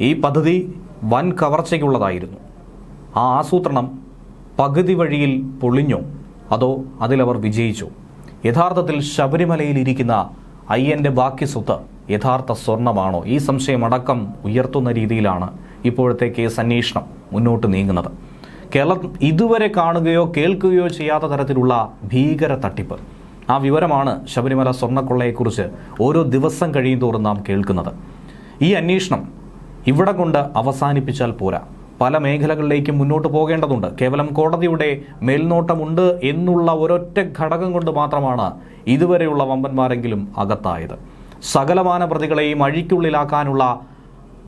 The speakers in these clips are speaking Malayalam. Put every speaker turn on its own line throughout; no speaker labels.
ഈ പദ്ധതി വൻ കവർച്ചയ്ക്കുള്ളതായിരുന്നു. ആ ആസൂത്രണം പകുതി വഴിയിൽ പൊളിഞ്ഞോ അതോ അതിലവർ വിജയിച്ചു? യഥാർത്ഥത്തിൽ ശബരിമലയിൽ ഇരിക്കുന്ന അയ്യന്റെ ബാക്കി സ്വത്ത് യഥാർത്ഥ സ്വർണമാണോ? ഈ സംശയമടക്കം ഉയർത്തുന്ന രീതിയിലാണ് ഇപ്പോഴത്തെ കേസ് അന്വേഷണം മുന്നോട്ട് നീങ്ങുന്നത്. കേരളം ഇതുവരെ കാണുകയോ കേൾക്കുകയോ ചെയ്യാത്ത തരത്തിലുള്ള ഭീകര തട്ടിപ്പ്. ആ വിവരമാണ് ശബരിമല സ്വർണക്കൊള്ളയെക്കുറിച്ച് ഓരോ ദിവസം കഴിയുന്തോറും നാം കേൾക്കുന്നത്. ഈ അന്വേഷണം ഇവിടെ കൊണ്ട് അവസാനിപ്പിച്ചാൽ പോരാ. പല മേഖലകളിലേക്കും മുന്നോട്ട് പോകേണ്ടതുണ്ട്. കേവലം കോടതിയുടെ മേൽനോട്ടമുണ്ട് എന്നുള്ള ഒരൊറ്റ ഘടകം കൊണ്ട് മാത്രമാണ് ഇതുവരെയുള്ള വമ്പന്മാരെങ്കിലും അകത്തായത്. സകലമാന പ്രതികളെയും അഴിക്കുള്ളിലാക്കാനുള്ള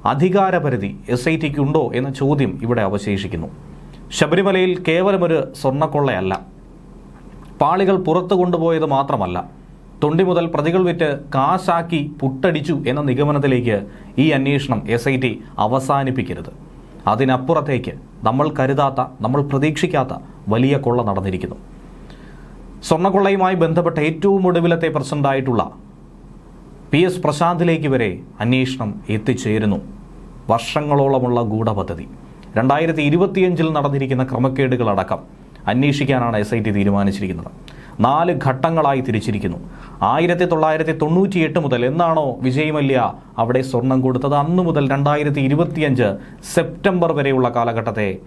അധികാരപരിധി എസ് ഐ ടിക്ക് ഉണ്ടോ എന്ന ചോദ്യം ഇവിടെ അവശേഷിക്കുന്നു. ശബരിമലയിൽ കേവലമൊരു സ്വർണക്കൊള്ളയല്ല. പാളികൾ പുറത്തു കൊണ്ടുപോയത് മാത്രമല്ല. തൊണ്ടി മുതൽ പ്രതികൾ വിറ്റ് കാശാക്കി പുട്ടടിച്ചു എന്ന നിഗമനത്തിലേക്ക് ഈ അന്വേഷണം എസ് ഐ ടി അവസാനിപ്പിക്കരുത്. അതിനപ്പുറത്തേക്ക് നമ്മൾ കരുതാത്ത നമ്മൾ പ്രതീക്ഷിക്കാത്ത വലിയ കൊള്ള നടന്നിരിക്കുന്നു. സ്വർണക്കൊള്ളയുമായി ബന്ധപ്പെട്ട ഏറ്റവും ഒടുവിലത്തെ പ്രസിഡന്റായിട്ടുള്ള പി എസ് പ്രശാന്തിലേക്ക് വരെ അന്വേഷണം എത്തിച്ചേരുന്നു. വർഷങ്ങളോളമുള്ള ഗൂഢപദ്ധതി. രണ്ടായിരത്തി ഇരുപത്തിയഞ്ചിൽ നടന്നിരിക്കുന്ന ക്രമക്കേടുകളടക്കം അന്വേഷിക്കാനാണ് എസ് ഐ ടി തീരുമാനിച്ചിരിക്കുന്നത്. നാല് ഘട്ടങ്ങളായി തിരിച്ചിരിക്കുന്നു. ആയിരത്തി തൊള്ളായിരത്തി തൊണ്ണൂറ്റിയെട്ട് മുതൽ എന്നാണോ വിജയ് മല്യ അവിടെ സ്വർണം കൊടുത്തത്? അന്നു മുതൽ രണ്ടായിരത്തി ഇരുപത്തിയഞ്ച് സെപ്റ്റംബർ വരെയുള്ള കാലഘട്ടത്തെ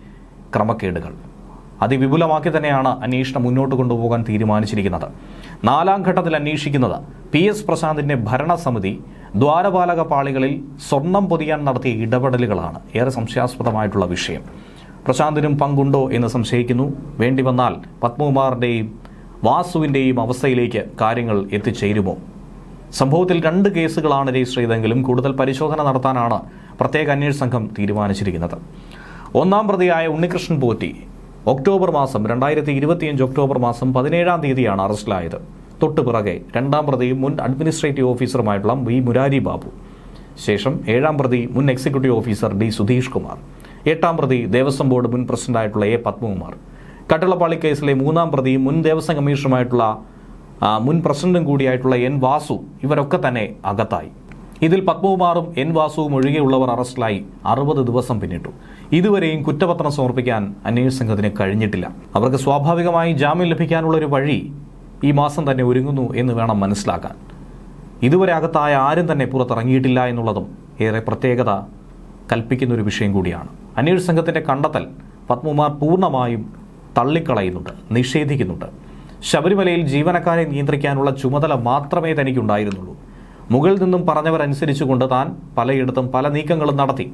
ക്രമക്കേടുകൾ. അതിവിപുലമാക്കി തന്നെയാണ് അന്വേഷണം മുന്നോട്ട് കൊണ്ടുപോകാൻ തീരുമാനിച്ചിരിക്കുന്നത്. നാലാം ഘട്ടത്തിൽ അന്വേഷിക്കുന്നത് പി എസ് പ്രശാന്തിന്റെ ഭരണസമിതി ദ്വാരപാലക പാളികളിൽ സ്വർണം പൊതിയാൻ നടത്തിയ ഇടപെടലുകളാണ്. ഏറെ സംശയാസ്പദമായിട്ടുള്ള വിഷയം. പ്രശാന്തിനും പങ്കുണ്ടോ എന്ന് സംശയിക്കുന്നു. വേണ്ടി വന്നാൽ പത്മകുമാറിന്റെയും വാസുവിന്റെയും അവസ്ഥയിലേക്ക് കാര്യങ്ങൾ എത്തിച്ചേരുമോ? സംഭവത്തിൽ രണ്ട് കേസുകളാണ് രജിസ്റ്റർ ചെയ്തെങ്കിലും കൂടുതൽ പരിശോധന നടത്താനാണ് പ്രത്യേക അന്വേഷണ സംഘം തീരുമാനിച്ചിരിക്കുന്നത്. ഒന്നാം പ്രതിയായ ഉണ്ണികൃഷ്ണൻ പോറ്റി ഒക്ടോബർ മാസം രണ്ടായിരത്തി ഇരുപത്തിയഞ്ച് ഒക്ടോബർ മാസം പതിനേഴാം തീയതിയാണ് അറസ്റ്റിലായത്. തൊട്ടു പിറകെ രണ്ടാം പ്രതി മുൻ അഡ്മിനിസ്ട്രേറ്റീവ് ഓഫീസറുമായിട്ടുള്ള വി മുരാരി ബാബു. ശേഷം ഏഴാം പ്രതി മുൻ executive officer D Sudheesh Kumar. എട്ടാം പ്രതി ദേവസ്വം ബോർഡ് മുൻ പ്രസിഡന്റായിട്ടുള്ള എ പത്മകുമാർ. കട്ടളപ്പാളി കേസിലെ മൂന്നാം പ്രതിയും മുൻ ദേവസ്വം കമ്മീഷണറുമായിട്ടുള്ള മുൻ പ്രസിഡന്റും കൂടിയായിട്ടുള്ള എൻ വാസു ഇവരൊക്കെ തന്നെ അകത്തായി. ഇതിൽ പത്മകുമാറും എൻ വാസുവും ഒഴികെയുള്ളവർ അറസ്റ്റിലായി അറുപത് ദിവസം പിന്നിട്ടു. ഇതുവരെയും കുറ്റപത്രം സമർപ്പിക്കാൻ അന്വേഷണ സംഘത്തിന് കഴിഞ്ഞിട്ടില്ല. അവർക്ക് സ്വാഭാവികമായി ജാമ്യം ലഭിക്കാനുള്ള ഒരു വഴി ഈ മാസം തന്നെ ഒരുങ്ങുന്നു എന്ന് വേണം മനസ്സിലാക്കാൻ. ഇതുവരെ അകത്തായ ആരും തന്നെ പുറത്തിറങ്ങിയിട്ടില്ല എന്നുള്ളതും ഏറെ പ്രത്യേകത കൽപ്പിക്കുന്ന ഒരു വിഷയം കൂടിയാണ്. അന്വേഷണ സംഘത്തിന്റെ കണ്ടെത്തൽ പത്മകുമാർ പൂർണമായും തള്ളിക്കളയുന്നുണ്ട് നിഷേധിക്കുന്നുണ്ട്. ശബരിമലയിൽ ജീവനക്കാരെ നിയന്ത്രിക്കാനുള്ള ചുമതല മാത്രമേ തനിക്കുണ്ടായിരുന്നുള്ളൂ. മുകളിൽ നിന്നും പറഞ്ഞവരനുസരിച്ചുകൊണ്ട് താൻ പലയിടത്തും പല നീക്കങ്ങളും നടത്തി.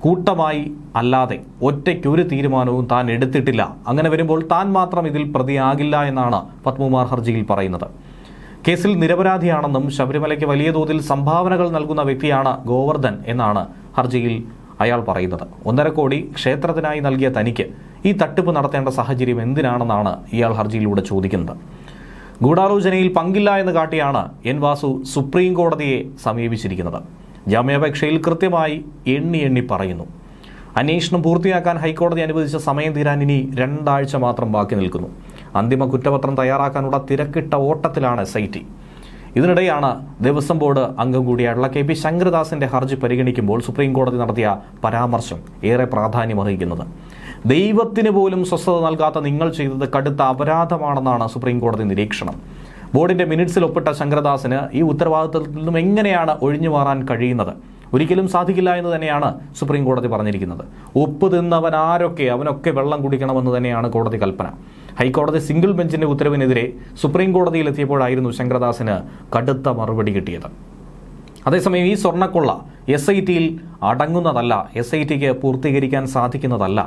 കൂട്ടമായി അല്ലാതെ ഒറ്റയ്ക്കൊരു തീരുമാനവും താൻ എടുത്തിട്ടില്ല. അങ്ങനെ വരുമ്പോൾ താൻ മാത്രം ഇതിൽ പ്രതിയാകില്ല എന്നാണ് പത്മകുമാർ ഹർജിയിൽ പറയുന്നത്. കേസിൽ നിരപരാധിയാണെന്നും ശബരിമലയ്ക്ക് വലിയ തോതിൽ സംഭാവനകൾ നൽകുന്ന വ്യക്തിയാണ് ഗോവർദ്ധൻ എന്നാണ് ഹർജിയിൽ അയാൾ പറയുന്നത്. ഒന്നര കോടി ക്ഷേത്രത്തിനായി നൽകിയ തനിക്ക് ഈ തട്ടിപ്പ് നടത്തേണ്ട സാഹചര്യം എന്തിനാണെന്നാണ് ഇയാൾ ഹർജിയിലൂടെ ചോദിക്കുന്നത്. ഗൂഢാലോചനയിൽ പങ്കില്ല എന്ന് കാട്ടിയാണ് എൻ വാസു സുപ്രീം കോടതിയെ സമീപിച്ചിരിക്കുന്നത്. ജാമ്യാപേക്ഷയിൽ കൃത്യമായി എണ്ണി എണ്ണി പറയുന്നു. അന്വേഷണം പൂർത്തിയാക്കാൻ ഹൈക്കോടതി അനുവദിച്ച സമയം തീരാൻ ഇനി രണ്ടാഴ്ച മാത്രം ബാക്കി നിൽക്കുന്നു. അന്തിമ കുറ്റപത്രം തയ്യാറാക്കാനുള്ള തിരക്കിട്ട ഓട്ടത്തിലാണ് എസ് ഐ ടി ഇതിനിടെയാണ് ദേവസ്വം ബോർഡ് അംഗം കൂടിയായിട്ടുള്ള കെ പി ശങ്കരദാസിന്റെ ഹർജി പരിഗണിക്കുമ്പോൾ സുപ്രീം കോടതി നടത്തിയ പരാമർശം ഏറെ പ്രാധാന്യമർഹിക്കുന്നത്. ദൈവത്തിന് പോലും സ്വസ്ഥത നൽകാത്ത നിങ്ങൾ ചെയ്തത് കടുത്ത അപരാധമാണെന്നാണ് സുപ്രീം കോടതി നിരീക്ഷണം. ബോർഡിന്റെ മിനിറ്റ്സിൽ ഒപ്പിട്ട ശങ്കരദാസിന് ഈ ഉത്തരവാദിത്തത്തിൽ നിന്നും എങ്ങനെയാണ് ഒഴിഞ്ഞു മാറാൻ കഴിയുന്നത്? ഒരിക്കലും സാധിക്കില്ല എന്ന് തന്നെയാണ് സുപ്രീം കോടതി പറഞ്ഞിരിക്കുന്നത്. ഉപ്പ് തിന്നവൻ ആരൊക്കെ അവനൊക്കെ വെള്ളം കുടിക്കണമെന്ന് തന്നെയാണ് കോടതി കൽപ്പന. ഹൈക്കോടതി സിംഗിൾ ബെഞ്ചിന്റെ ഉത്തരവിനെതിരെ സുപ്രീം കോടതിയിൽ കോടതിയിലെത്തിയപ്പോഴായിരുന്നു ശങ്കരദാസിന് കടുത്ത മറുപടി കിട്ടിയത്. അതേസമയം ഈ സ്വർണക്കൊള്ള എസ് ഐ ടിയിൽ അടങ്ങുന്നതല്ല എസ് ഐ ടിക്ക് പൂർത്തീകരിക്കാൻ സാധിക്കുന്നതല്ല.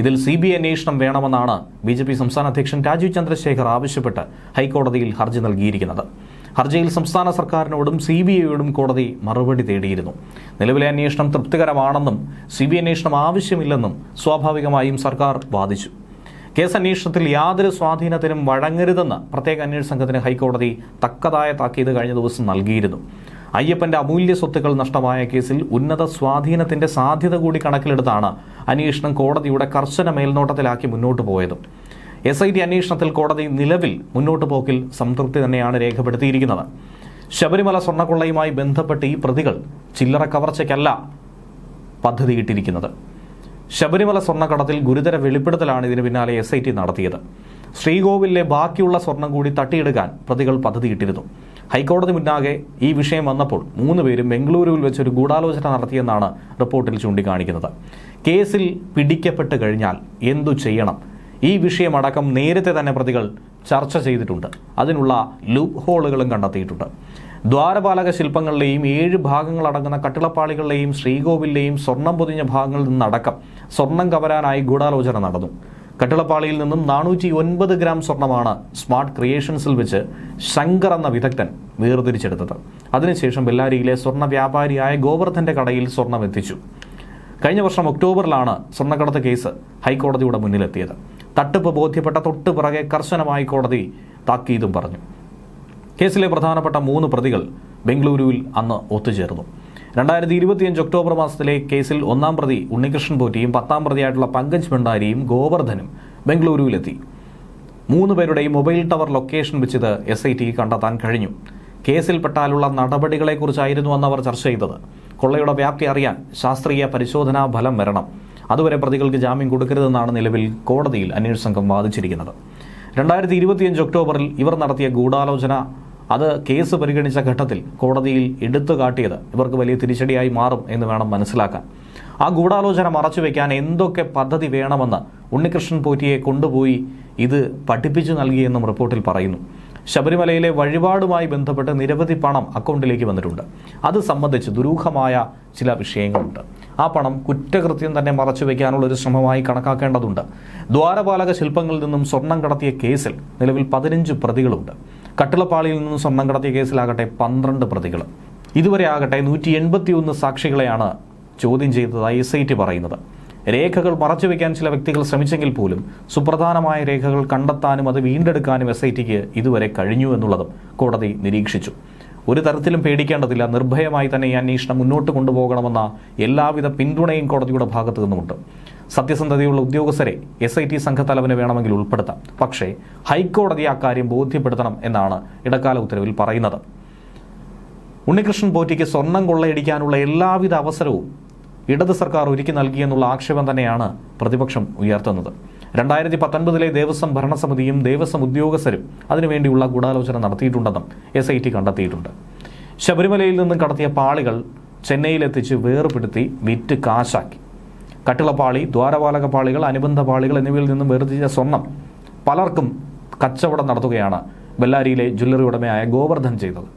ഇതിൽ സി ബി ഐ അന്വേഷണം വേണമെന്നാണ് ബി ജെ പി സംസ്ഥാന അധ്യക്ഷൻ രാജീവ് ചന്ദ്രശേഖർ ആവശ്യപ്പെട്ട് ഹൈക്കോടതിയിൽ ഹർജി നൽകിയിരിക്കുന്നത്. ഹർജിയിൽ സംസ്ഥാന സർക്കാരിനോടും സി ബി ഐയോടും കോടതി മറുപടി തേടിയിരുന്നു. നിലവിലെ അന്വേഷണം തൃപ്തികരമാണെന്നും സി ബി ഐ അന്വേഷണം ആവശ്യമില്ലെന്നും സ്വാഭാവികമായും സർക്കാർ വാദിച്ചു. കേസ് അന്വേഷണത്തിൽ യാതൊരു സ്വാധീനത്തിനും വഴങ്ങരുതെന്ന് പ്രത്യേക അന്വേഷണ സംഘത്തിന് ഹൈക്കോടതി തക്കതായ താക്കീത് കഴിഞ്ഞ ദിവസം നൽകിയിരുന്നു. അയ്യപ്പന്റെ അമൂല്യ സ്വത്തുക്കൾ നഷ്ടമായ കേസിൽ ഉന്നത സ്വാധീനത്തിന്റെ സാധ്യത കൂടി കണക്കിലെടുത്താണ് അന്വേഷണം കോടതിയുടെ കർശന മേൽനോട്ടത്തിലാക്കി മുന്നോട്ട് പോയത്. എസ് ഐ ടി അന്വേഷണത്തിൽ കോടതി നിലവിൽ മുന്നോട്ട് പോക്കിൽ സംതൃപ്തി തന്നെയാണ് രേഖപ്പെടുത്തിയിരിക്കുന്നത്. ശബരിമല സ്വർണക്കൊള്ളയുമായി ബന്ധപ്പെട്ട് ഈ പ്രതികൾ ചില്ലറ കവർച്ചയ്ക്കല്ല പദ്ധതിയിട്ടിരിക്കുന്നത്. ശബരിമല സ്വർണക്കടത്തിൽ ഗുരുതര വെളിപ്പെടുത്തലാണ് ഇതിന് പിന്നാലെ എസ് ഐ ടി നടത്തിയത്. ശ്രീകോവിലിലെ ബാക്കിയുള്ള സ്വർണം കൂടി തട്ടിയെടുക്കാൻ പ്രതികൾ പദ്ധതിയിട്ടിരുന്നു. ഹൈക്കോടതി മുന്നാകെ ഈ വിഷയം വന്നപ്പോൾ മൂന്ന് പേരും ബംഗളൂരുവിൽ വെച്ചൊരു ഗൂഢാലോചന നടത്തിയെന്നാണ് റിപ്പോർട്ടിൽ ചൂണ്ടിക്കാണിക്കുന്നത്. കേസിൽ പിടിക്കപ്പെട്ട് കഴിഞ്ഞാൽ എന്തു ചെയ്യണം? ഈ വിഷയമടക്കം നേരത്തെ തന്നെ പ്രതികൾ ചർച്ച ചെയ്തിട്ടുണ്ട്. അതിനുള്ള ലൂപ്പ് ഹോളുകളും കണ്ടെത്തിയിട്ടുണ്ട്. ദ്വാരപാലക ശില്പങ്ങളിലെയും ഏഴ് ഭാഗങ്ങളടങ്ങുന്ന കട്ടിളപ്പാളികളിലെയും ശ്രീകോവിലെയും സ്വർണം പൊതിഞ്ഞ ഭാഗങ്ങളിൽ നിന്നടക്കം സ്വർണം കവരാനായി ഗൂഢാലോചന നടന്നു. കട്ടിളപ്പാളിയിൽ നിന്നും നാനൂറ്റി ഒൻപത് ഗ്രാം സ്വർണമാണ് സ്മാർട്ട് ക്രിയേഷൻസിൽ വെച്ച് ശങ്കർ എന്ന വിദഗ്ധൻ വേർതിരിച്ചെടുത്തത്. അതിനുശേഷം ബെല്ലാരിയിലെ സ്വർണ വ്യാപാരിയായ ഗോവർദ്ധന്റെ കടയിൽ സ്വർണം എത്തിച്ചു. കഴിഞ്ഞ വർഷം ഒക്ടോബറിലാണ് സ്വർണക്കടത്ത് കേസ് ഹൈക്കോടതിയുടെ മുന്നിലെത്തിയത്. തട്ടിപ്പ് ബോധ്യപ്പെട്ട തൊട്ട് പിറകെ കർശനമായി കോടതി താക്കീതും പറഞ്ഞു. കേസിലെ പ്രധാനപ്പെട്ട മൂന്ന് പ്രതികൾ ബംഗളൂരുവിൽ അന്ന് ഒത്തുചേർന്നു. രണ്ടായിരത്തി ഇരുപത്തിയഞ്ച് ഒക്ടോബർ മാസത്തിലെ കേസിൽ ഒന്നാം പ്രതി ഉണ്ണികൃഷ്ണൻ പോറ്റിയും പത്താം പ്രതിയായിട്ടുള്ള പങ്കജ് ഭണ്ഡാരിയും ഗോവർദ്ധനും ബംഗളൂരുവിലെത്തി. മൂന്ന് പേരുടെയും മൊബൈൽ ടവർ ലൊക്കേഷൻ വെച്ചത് എസ് ഐ ടിക്ക് കണ്ടെത്താൻ കഴിഞ്ഞു. കേസിൽപ്പെട്ടാലുള്ള നടപടികളെക്കുറിച്ചായിരുന്നു അന്ന് അവർ ചർച്ച ചെയ്തത്. കൊള്ളയുടെ വ്യാപ്തി അറിയാൻ ശാസ്ത്രീയ പരിശോധനാ ഫലം വരണം. അതുവരെ പ്രതികൾക്ക് ജാമ്യം കൊടുക്കരുതെന്നാണ് നിലവിൽ കോടതിയിൽ അന്വേഷണ സംഘം വാദിച്ചിരിക്കുന്നത്. രണ്ടായിരത്തി ഇരുപത്തിയഞ്ച് ഒക്ടോബറിൽ ഇവർ നടത്തിയ ഗൂഢാലോചന അത് കേസ് പരിഗണിച്ച ഘട്ടത്തിൽ കോടതിയിൽ എടുത്തു കാട്ടിയത് ഇവർക്ക് വലിയ തിരിച്ചടിയായി മാറും എന്ന് വേണം മനസ്സിലാക്കാൻ. ആ ഗൂഢാലോചന മറച്ചുവെക്കാൻ എന്തൊക്കെ പദ്ധതി വേണമെന്ന് ഉണ്ണികൃഷ്ണൻ പോറ്റിയെ കൊണ്ടുപോയി ഇത് പഠിപ്പിച്ചു നൽകിയെന്നും റിപ്പോർട്ടിൽ പറയുന്നു. ശബരിമലയിലെ വഴിപാടുമായി ബന്ധപ്പെട്ട് നിരവധി പണം അക്കൗണ്ടിലേക്ക് വന്നിട്ടുണ്ട്. അത് സംബന്ധിച്ച് ദുരൂഹമായ ചില വിഷയങ്ങളുണ്ട്. ആ പണം കുറ്റകൃത്യം തന്നെ മറച്ചുവെക്കാനുള്ള ഒരു ശ്രമമായി കണക്കാക്കേണ്ടതുണ്ട്. ദ്വാരപാലക ശില്പങ്ങളിൽ നിന്നും സ്വർണം കടത്തിയ കേസിൽ നിലവിൽ പതിനഞ്ച് പ്രതികളുണ്ട്. കട്ടിളപ്പാളിയിൽ നിന്ന് സ്വർണം കടത്തിയ കേസിലാകട്ടെ പന്ത്രണ്ട് പ്രതികൾ. ഇതുവരെ ആകട്ടെ നൂറ്റി എൺപത്തിയൊന്ന് സാക്ഷികളെയാണ് ചോദ്യം ചെയ്തതായി എസ് ഐ ടി പറയുന്നത്. രേഖകൾ മറച്ചു വയ്ക്കാൻ ചില വ്യക്തികൾ ശ്രമിച്ചെങ്കിൽ പോലും സുപ്രധാനമായ രേഖകൾ കണ്ടെത്താനും അത് വീണ്ടെടുക്കാനും എസ് ഐ ടിക്ക് ഇതുവരെ കഴിഞ്ഞു എന്നുള്ളതും കോടതി നിരീക്ഷിച്ചു. ഒരു തരത്തിലും പേടിക്കേണ്ടതില്ല. നിർഭയമായി തന്നെ ഈ അന്വേഷണം മുന്നോട്ട് കൊണ്ടുപോകണമെന്ന എല്ലാവിധ പിന്തുണയും കോടതിയുടെ ഭാഗത്തു നിന്നുമുണ്ട്. സത്യസന്ധതയുള്ള ഉദ്യോഗസ്ഥരെ എസ് ഐ ടി സംഘത്തലവന് വേണമെങ്കിൽ ഉൾപ്പെടുത്താം. പക്ഷേ ഹൈക്കോടതി അക്കാര്യം ബോധ്യപ്പെടുത്തണം എന്നാണ് ഇടക്കാല ഉത്തരവിൽ പറയുന്നത്. ഉണ്ണികൃഷ്ണൻ പോറ്റിക്ക് സ്വർണം കൊള്ളയടിക്കാനുള്ള എല്ലാവിധ അവസരവും ഇടത് സർക്കാർ ഒരുക്കി നൽകിയെന്നുള്ള ആക്ഷേപം തന്നെയാണ് പ്രതിപക്ഷം ഉയർത്തുന്നത്. രണ്ടായിരത്തി പത്തൊൻപതിലെ ദേവസ്വം ഭരണസമിതിയും ദേവസ്വം ഉദ്യോഗസ്ഥരും അതിനുവേണ്ടിയുള്ള ഗൂഢാലോചന നടത്തിയിട്ടുണ്ടെന്നും എസ് ഐ ടി കണ്ടെത്തിയിട്ടുണ്ട്. ശബരിമലയിൽ നിന്നും കടത്തിയ പാളികൾ ചെന്നൈയിലെത്തിച്ച് വേർപെടുത്തി വിറ്റ് കാശാക്കി. കട്ടിളപ്പാളി ദ്വാരപാലക പാളികൾ അനുബന്ധ പാളികൾ എന്നിവയിൽ നിന്നും വേർതിരിച്ച സ്വർണം പലർക്കും കച്ചവടം നടത്തുകയാണ് ബെല്ലാരിയിലെ ജ്വല്ലറി ഉടമയായ ഗോവർദ്ധൻ ചെയ്തത്.